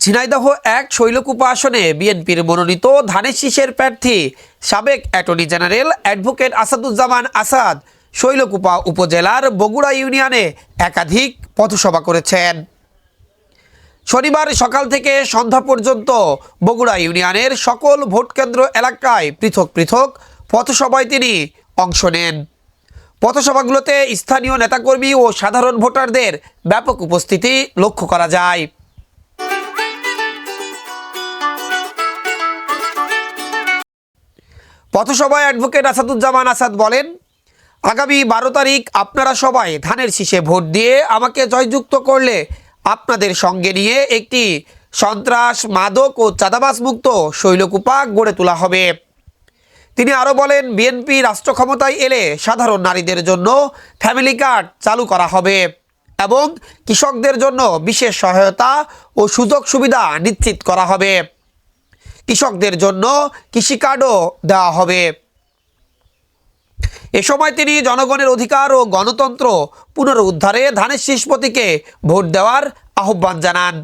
ঝিনাইদহ এক শৈলকুপা আসনে বিএনপির মনোনীত ধানের শীষের প্রার্থী সাবেক attorney general advocate Asaduzzaman Asad Shailkupa উপজেলার বগুড়া ইউনিয়নে একাধিক পথসভা করেছেন। শনিবার সকাল থেকে সন্ধ্যা পর্যন্ত বগুড়া ইউনিয়নের সকল ভোটকেন্দ্র এলাকায় পৃথক পৃথক পথসভায় তিনি অংশ নেন। পথসভাগুলোতে স্থানীয় নেতাকর্মী ও সাধারণ ভোটারদের ব্যাপক উপস্থিতি লক্ষ্য করা যায়। পথসভায় অ্যাডভোকেট আসাদুজ্জামান আসাদ বলেন, আগামী বারো তারিখ আপনারা সবাই ধানের শীষে ভোট দিয়ে আমাকে জয়যুক্ত করলে আপনাদের সঙ্গে নিয়ে একটি সন্ত্রাস, মাদক ও চাঁদাবাস মুক্ত শৈলকুপা গড়ে তোলা হবে। তিনি আরও বলেন, বিএনপি রাষ্ট্র ক্ষমতায় এলে সাধারণ নারীদের জন্য ফ্যামিলি কার্ড চালু করা হবে এবং কৃষকদের জন্য বিশেষ সহায়তা ও সুযোগ সুবিধা নিশ্চিত করা হবে। কৃষকদের জন্য কৃষিকার্ডও দেওয়া হবে। এ সময় তিনি জনগণের অধিকার ও গণতন্ত্র পুনরুদ্ধারে ধানের শীষ প্রতীকে ভোট দেওয়ার আহ্বান জানান।